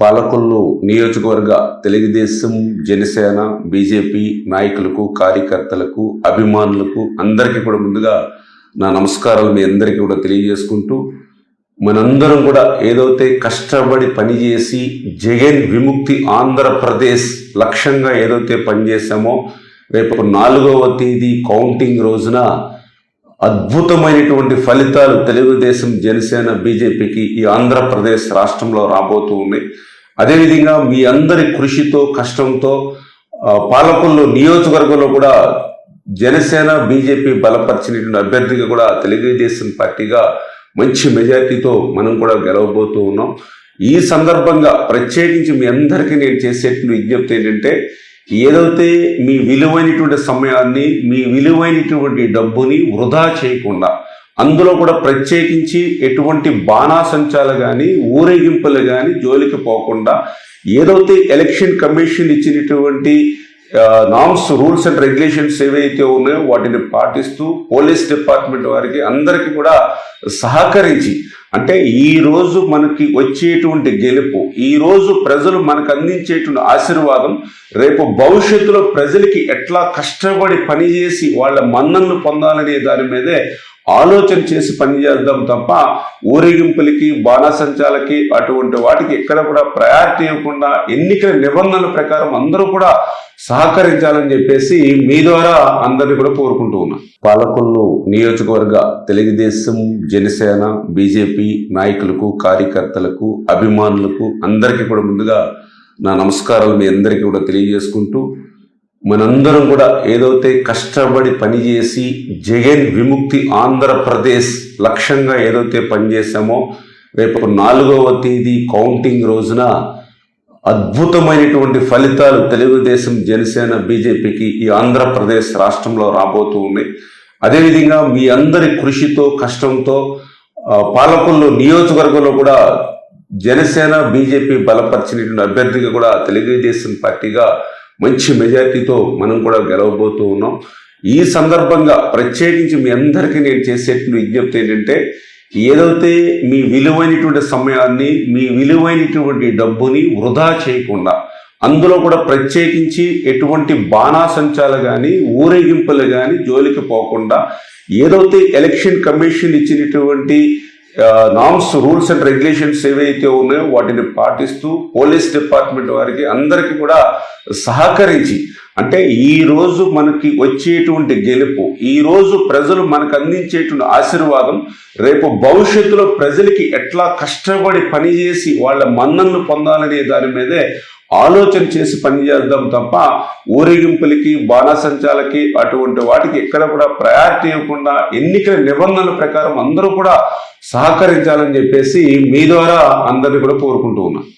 పాలకొల్లు నియోజకవర్గ తెలుగుదేశం జనసేన బీజేపీ నాయకులకు కార్యకర్తలకు అభిమానులకు అందరికీ కూడా ముందుగా నా నమస్కారాలు మీ అందరికీ కూడా తెలియజేసుకుంటూ మనందరం కూడా ఏదైతే కష్టపడి పనిచేసి జగన్ విముక్తి ఆంధ్రప్రదేశ్ లక్ష్యంగా ఏదైతే పనిచేసామో రేపు నాలుగవ తేదీ కౌంటింగ్ రోజున అద్భుతమైనటువంటి ఫలితాలు తెలుగుదేశం జనసేన బీజేపీకి ఈ ఆంధ్రప్రదేశ్ రాష్ట్రంలో రాబోతూ ఉన్నాయి. అదేవిధంగా మీ అందరి కృషితో కష్టంతో పాలకుల్లో నియోజకవర్గంలో కూడా జనసేన బీజేపీ బలపరిచినటువంటి అభ్యర్థిగా కూడా తెలుగుదేశం పార్టీగా మంచి మెజార్టీతో మనం కూడా గెలవబోతూ ఉన్నాం. ఈ సందర్భంగా ప్రత్యేకించి మీ అందరికీ నేను చేసేటువంటి విజ్ఞప్తి ఏంటంటే ఏదైతే మీ విలువైనటువంటి సమయాన్ని మీ విలువైనటువంటి డబ్బుని వృధా చేయకుండా అందులో కూడా ప్రత్యేకించి ఎటువంటి బాణాసంచాలు కానీ ఊరేగింపులు కానీ జోలికి పోకుండా ఏదైతే ఎలక్షన్ కమిషన్ ఇచ్చినటువంటి నామ్స్ రూల్స్ అండ్ రెగ్యులేషన్స్ ఏవైతే ఉన్నాయో వాటిని పాటిస్తూ పోలీస్ డిపార్ట్మెంట్ వారికి అందరికీ కూడా సహకరించి అంటే ఈరోజు మనకి వచ్చేటువంటి గెలుపు ఈరోజు ప్రజలు మనకు అందించేటువంటి ఆశీర్వాదం రేపు భవిష్యత్తులో ప్రజలకి ఎట్లా కష్టపడి పనిచేసి వాళ్ళ మన్నన్ను పొందాలనే దాని మీదే ఆలోచన చేసి పనిచేద్దాం తప్ప ఊరేగింపులకి బాణాసంచాలకి అటువంటి వాటికి ఎక్కడ కూడా ప్రయారిటీ ఇవ్వకుండా ఎన్నికల నిబంధనల ప్రకారం అందరూ కూడా సహకరించాలని చెప్పేసి మీ ద్వారా అందరినీ కూడా కోరుకుంటూ ఉన్నా. పాలకొల్లు నియోజకవర్గ తెలుగుదేశం జనసేన బీజేపీ నాయకులకు కార్యకర్తలకు అభిమానులకు అందరికీ కూడా ముందుగా నా నమస్కారాలు మీ అందరికీ కూడా తెలియజేసుకుంటూ మనందరం కూడా ఏదైతే కష్టపడి పనిచేసి జగన్ విముక్తి ఆంధ్రప్రదేశ్ లక్ష్యంగా ఏదైతే పనిచేసామో రేపు నాలుగవ తేదీ కౌంటింగ్ రోజున అద్భుతమైనటువంటి ఫలితాలు తెలుగుదేశం జనసేన బీజేపీకి ఈ ఆంధ్రప్రదేశ్ రాష్ట్రంలో రాబోతూ ఉన్నాయి. అదేవిధంగా మీ అందరి కృషితో కష్టంతో ఆ, పాలకొల్లు నియోజకవర్గంలో కూడా జనసేన బీజేపీ బలపరిచినటువంటి అభ్యర్థిగా కూడా తెలుగుదేశం పార్టీగా మంచి మెజార్టీతో మనం కూడా గెలవబోతూ ఉన్నాం. ఈ సందర్భంగా ప్రత్యేకించి మీ అందరికీ నేను చేసేటువంటి విజ్ఞప్తి ఏంటంటే ఏదైతే మీ విలువైనటువంటి సమయాన్ని మీ విలువైనటువంటి డబ్బుని వృధా చేయకుండా అందులో కూడా ప్రత్యేకించి ఎటువంటి బాణాసంచాలు కానీ ఊరేగింపులు కానీ జోలికి పోకుండా ఏదైతే ఎలక్షన్ కమిషన్ ఇచ్చినటువంటి నామ్స్ రూల్స్ అండ్ రెగ్యులేషన్స్ ఏవైతే ఉన్నాయో వాటిని పాటిస్తూ పోలీస్ డిపార్ట్మెంట్ వారికి అందరికీ కూడా సహకరించి అంటే ఈ రోజు మనకి వచ్చేటువంటి గెలుపు ఈ రోజు ప్రజలు మనకు అందించేటువంటి ఆశీర్వాదం రేపు భవిష్యత్తులో ప్రజలకి ఎట్లా కష్టపడి పనిచేసి వాళ్ళ మన్నన్ను పొందాలనే దాని మీదే ఆలోచన చేసి పనిచేద్దాం తప్ప ఊరేగింపులకి బాణాసంచాలకి అటువంటి వాటికి ఎక్కడ కూడా ప్రయారిటీ ఇవ్వకుండా ఎన్నికల నిబంధనల ప్రకారం అందరూ కూడా సహకరించాలని చెప్పేసి మీ ద్వారా అందరినీ కూడా కోరుకుంటూ ఉన్నా